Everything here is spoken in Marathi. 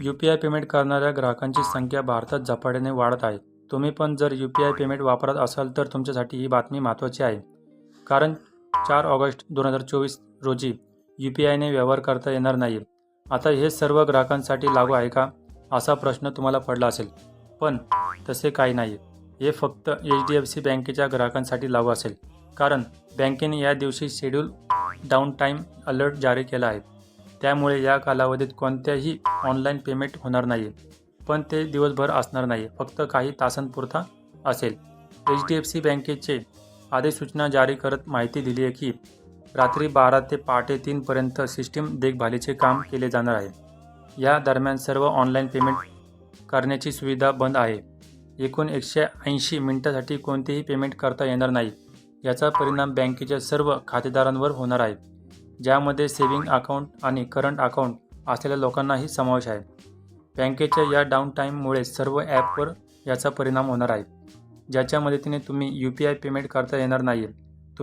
यू पी आय पेमेंट करणाऱ्या ग्राहकांची संख्या भारतात झपाट्याने वाढत आहे. तुम्ही पण जर यू पी आय पेमेंट वापरत असाल तर तुमच्यासाठी ही बातमी महत्त्वाची आहे. कारण चार ऑगस्ट दोन हजार चोवीस रोजी यू पी आयने व्यवहार करता येणार नाही. आता हे सर्व ग्राहकांसाठी लागू आहे का? असा प्रश्न तुम्हाला पडला असेल. पण तसे काही नाही. हे फक्त एच डी एफ सी बँकेच्या ग्राहकांसाठी लागू असेल. कारण बँकेने या दिवशी शेड्यूल डाऊन टाईम अलर्ट जारी केला आहे. त्यामुळे या कालावधीत कोणत्याही ऑनलाईन पेमेंट होणार नाही पण ते दिवसभर असणार नाही फक्त काही तासांपुरता असेल. एच डी एफ सी बँकेचे अधिसूचना जारी करत माहिती दिली आहे की रात्री बारा ते पहाटे तीनपर्यंत सिस्टीम देखभालीचे काम केले जाणार आहे. या दरम्यान सर्व ऑनलाईन पेमेंट करण्याची सुविधा बंद आहे. एकूण एकशे ऐंशी मिनिटासाठी कोणतेही पेमेंट करता येणार नाही. याचा परिणाम बँकेच्या सर्व खातेदारांवर होणार आहे. ज्यामध्ये सेव्हिंग अकाउंट आणि करंट अकाउंट असलेल्या लोकांनाही समावेश आहे. बँकेच्या या डाऊन टाईममुळे सर्व ॲपवर याचा परिणाम होणार आहे. ज्याच्या मदतीने तुम्ही यू पी आय पेमेंट करता येणार नाही.